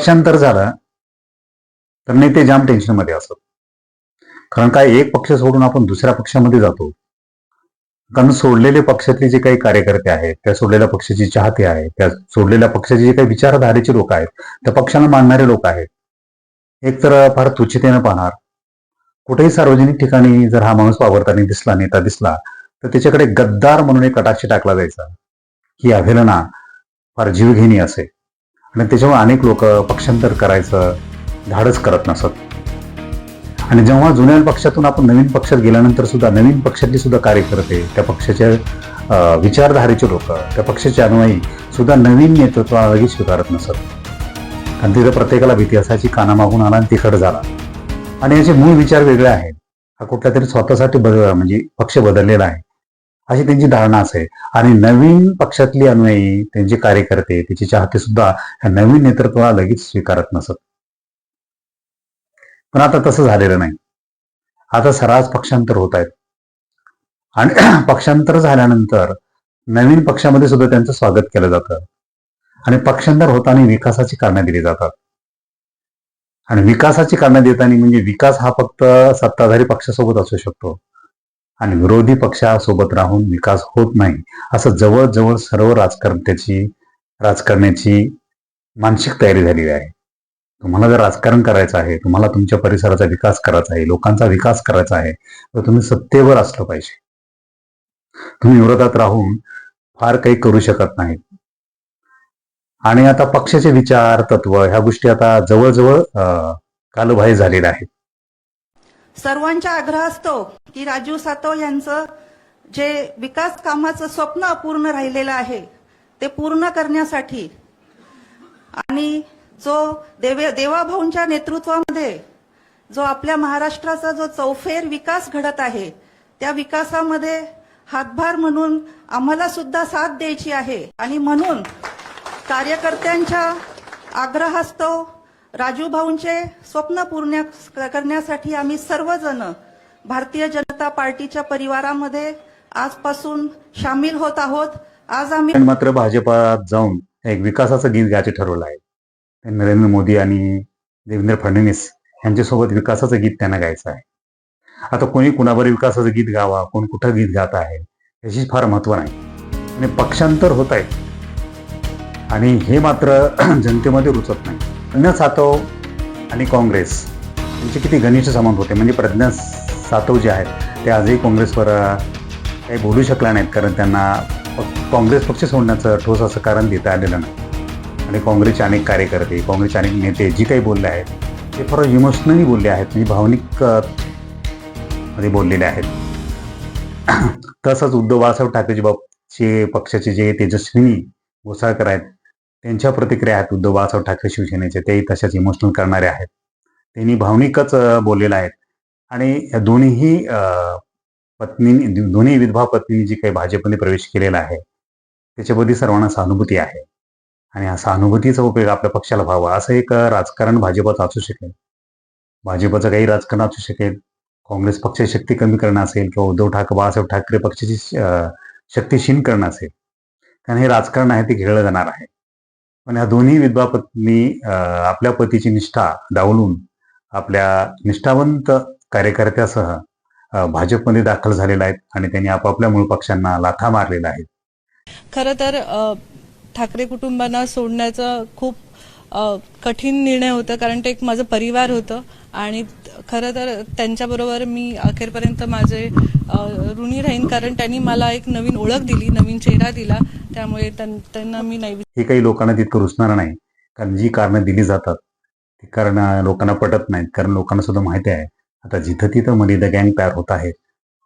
पक्षांतर झालं तर नेते जाम टेन्शनमध्ये असत कारण काय एक पक्ष सोडून आपण दुसऱ्या पक्षामध्ये जातो. कारण सोडलेले पक्षातले जे काही कार्यकर्ते आहेत त्या सोडलेल्या पक्षाची चाहते आहेत त्या सोडलेल्या पक्षाचे जे काही विचारधारेचे लोक आहेत त्या पक्षाला मानणारे लोक आहेत. एक तर फार तुच्छतेनं पाहणार. कुठेही सार्वजनिक ठिकाणी जर हा माणूस वावरताना दिसला नेता दिसला तर त्याच्याकडे गद्दार म्हणून एक कटाक्ष टाकला जायचा. ही अवहेलना फार जीवघेणी असे. आणि त्याच्यामुळे अनेक लोक पक्षांतर करायचं धाडस करत नसत. आणि जेव्हा जुन्या पक्षातून आपण नवीन पक्षात गेल्यानंतर सुद्धा नवीन पक्षातले सुद्धा कार्यकर्ते त्या पक्षाच्या विचारधारेचे लोक त्या पक्षाचे अनुयायी सुद्धा नवीन नेतृत्व लगेच स्वीकारत नसत. कारण तिथं प्रत्येकाला भीती असायची कानामागून आला आणि तिखट झाला. आणि याचे मूळ विचार वेगळे आहेत. हा कुठला तरी स्वतःसाठी बदल म्हणजे पक्ष बदललेला आहे. अशी त्यांची धारणा असे. आणि नवीन पक्षातली अनुयायी त्यांचे कार्यकर्ते त्याचे चाहते सुद्धा ह्या नवीन नेतृत्वाला लगेच स्वीकारत नसत. पण आता तसं झालेलं नाही. आता सर्रास पक्षांतर होत आहेत आणि पक्षांतर झाल्यानंतर नवीन पक्षामध्ये सुद्धा त्यांचं स्वागत केलं जातं. आणि पक्षांतर होताना विकासाची कारणं दिली जातात. आणि विकासाची कारणं देताना म्हणजे विकास हा फक्त सत्ताधारी पक्षासोबत असू शकतो. आणि विरोधी पक्षासोबत राहून विकास होत नाही असं जवळजवळ सर्व राजकारण्याची राजकारण्याची मानसिक तयारी झालेली आहे. तुम्हाला जर राजकारण करायचं आहे तुम्हाला तुमच्या परिसराचा विकास करायचा आहे लोकांचा विकास करायचा आहे तर तुम्ही सत्तेवर असलं पाहिजे. तुम्ही विरोधात राहून फार काही करू शकत नाहीत आणि आता पक्षाचे विचार तत्व ह्या गोष्टी आता जवळजवळ कालबाह्य झालेल्या आहेत. सर्वांचा आग्रह असतो की राजीव सातव यांचं जे विकास कामाचं स्वप्न अपूर्ण राहिलेलं आहे ते पूर्ण करण्यासाठी आणि जो देवे देवाभाऊंच्या नेतृत्वामध्ये जो आपल्या महाराष्ट्राचा जो चौफेर विकास घडत आहे त्या विकासामध्ये हातभार म्हणून आम्हाला सुद्धा साथ द्यायची आहे. आणि म्हणून कार्यकर्त्यांच्या आग्रहास्तव राजू भाऊंचे स्वप्न पूर्ण करण्यासाठी आम्ही सर्वजण भारतीय जनता पार्टीच्या परिवारामध्ये आजपासून सामील होत आहोत. आज आम्ही मात्र भाजपात जाऊन एक विकासाचं गीत गायचं ठरवलं आहे. नरेंद्र मोदी आणि देवेंद्र फडणवीस यांच्यासोबत विकासाचं गीत त्यांना गायचं आहे. आता कोणी कुणावर विकासाचं गीत गावा कोण कुठं गीत गात आहे याची फार महत्त्व नाही. आणि पक्षांतर होत आहे. आणि हे मात्र जनतेमध्ये रुचत नाही. प्रज्ञा सातव आणि काँग्रेस यांचे किती घनिष्ठ संबंध होते. म्हणजे प्रज्ञा सातव जे आहेत ते आजही काँग्रेसवर काही बोलू शकल्या नाहीत कारण त्यांना काँग्रेस पक्ष सोडण्याचं ठोस असं कारण देता आलेलं नाही. आणि काँग्रेसचे अनेक कार्यकर्ते काँग्रेसचे अनेक नेते जी काही बोलले आहेत ते फार इमोशनली बोलले आहेत म्हणजे भावनिकमध्ये बोललेले आहेत. तसंच उद्धव बाळासाहेब ठाकरेजी बाबचे पक्षाचे जे तेजस्विनी घोसाळकर आहेत त्यांच्या प्रतिक्रिया आहेत. उद्धव बाळासाहेब ठाकरे शिवसेनेचे तेही तशाच इमोशनल करणारे आहेत. त्यांनी भावनिकच बोललेलं आहेत. आणि या दोन्हीही पत्नी दोन्ही विधवा पत्नींनी जी काही भाजपने प्रवेश केलेला आहे त्याच्याबद्दल सर्वांना सहानुभूती आहे. आणि हा सहानुभूतीचा उपयोग आपल्या पक्षाला व्हावा असं एक राजकारण भाजपाचं असू शकेल. भाजपचं काही राजकारण असू शकेल. काँग्रेस पक्षाची शक्ती कमी करणं असेल किंवा उद्धव ठाकरे बाळासाहेब ठाकरे पक्षाची शक्ती क्षीण करणं असेल. कारण हे राजकारण आहे ते खेळलं जाणार आहे. पण ह्या दोन्ही विधवा पत्नी आपल्या पतीची निष्ठा डावलून आपल्या निष्ठावंत कार्यकर्त्यासह भाजपमध्ये दाखल झालेल्या आहेत आणि त्यांनी आपापल्या मूळ पक्षांना लाथा मारलेला आहे. खरं तर ठाकरे कुटुंबांना सोडण्याचं खूप कठीण निर्णय होता कारण ते एक माझं परिवार होतं आणि खरं तर त्यांच्याबरोबर मी अखेरपर्यंत माझे ऋणी राहीन कारण त्यांनी मला एक नवीन ओळख दिली नवीन चेहरा दिला. त्यामुळे त्यां- त्यांना मी नाही हे काही लोकांना तितकं रुचणार नाही. कारण जी कारणं दिली जातात ती कारणं लोकांना पटत नाहीत. कारण लोकांना सुद्धा माहिती आहे. आता जिथं तिथं मलिदा गँग तयार होत आहेत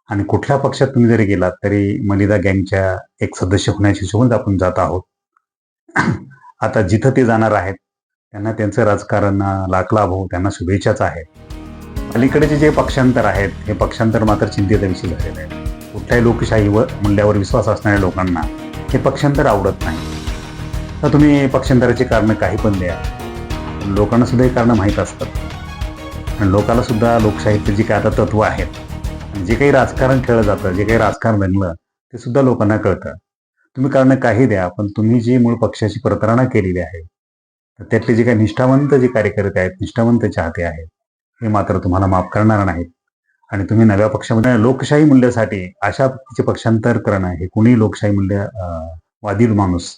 आणि कुठल्या पक्षात तुम्ही जरी गेलात तरी मलिदा गँगच्या एक सदस्य होण्याच्या हिशोबाने आपण जात आहोत. आता जिथं ते जाणार आहेत त्यांना त्यांचं राजकारण लाख लाभ हो त्यांना शुभेच्छाच आहेत. अलीकडेचे जे पक्षांतर आहेत हे पक्षांतर मात्र चिंतेचा विषय झालेले आहे कुठल्याही लोकशाहीवर मूल्यावर विश्वास असणाऱ्या लोकांना हे पक्षांतर आवडत नाही. तर तुम्ही पक्षांतराची कारणं काही पण द्या. लोकांना सुद्धा हे कारणं माहीत असतात. आणि लोकांना सुद्धा लोकशाहीचे जे काही आता तत्व आहेत जे काही राजकारण खेळलं जातं जे काही राजकारण बनलं ते सुद्धा लोकांना कळतं. तुम्ही कारणं काही द्या पण तुम्ही जी मूळ पक्षाची प्रतारणा केलेली आहे तर त्यातले जे काही निष्ठावंत जे कार्यकर्ते आहेत निष्ठावंत चाहते आहेत हे मात्र तुम्हाला माफ करणार नाहीत. आणि तुम्ही नव्या पक्षामध्ये लोकशाही मूल्यासाठी अशा पद्धतीचे पक्षांतर करणं हे कुणी लोकशाही मूल्य वादी माणूस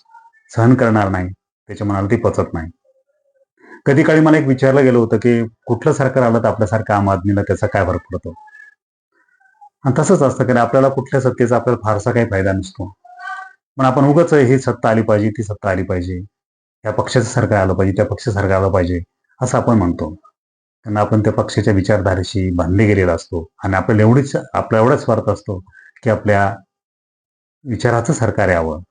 सहन करणार नाही त्याच्या मनाला ते पचत नाही. कधी काळी मला एक विचारलं गेलं होतं की कुठलं सरकार आलं तर आपल्यासारखं आम आदमीला त्याचा काय फरक पडतो? आणि तसंच असतं कारण आपल्याला कुठल्या सत्तेचा आपल्याला फारसा काही फायदा नसतो. पण आपण उगाच ही सत्ता आली पाहिजे ती सत्ता आली पाहिजे. या पक्षाचं सरकार आलं पाहिजे त्या पक्षासारखं सरकार आलं पाहिजे असं आपण म्हणतो. कारण आपण त्या पक्षाच्या विचारधारेशी बांधले गेलेला असतो. आणि आपल्याला एवढीच आपला एवढाच स्वार्थ असतो की आपल्या विचाराचं सरकार यावं.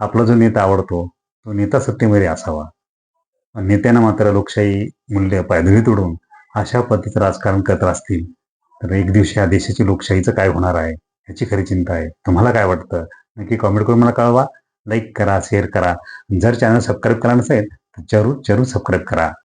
आपला जो नेता आवडतो तो नेता सत्तेमध्ये असावा. पण नेत्यांना मात्र लोकशाही मूल्य पायदळी तोडून अशा पद्धतीचं राजकारण करत असतील तर एक दिवशी या देशाची लोकशाहीचं काय होणार आहे याची खरी चिंता आहे. तुम्हाला काय वाटतं? नक्की कॉमेंट करून मला कळवा. लाईक करा शेअर करा. जर चॅनल सबस्क्राईब करा नसेल तर जरूर जरूर सबस्क्राईब करा.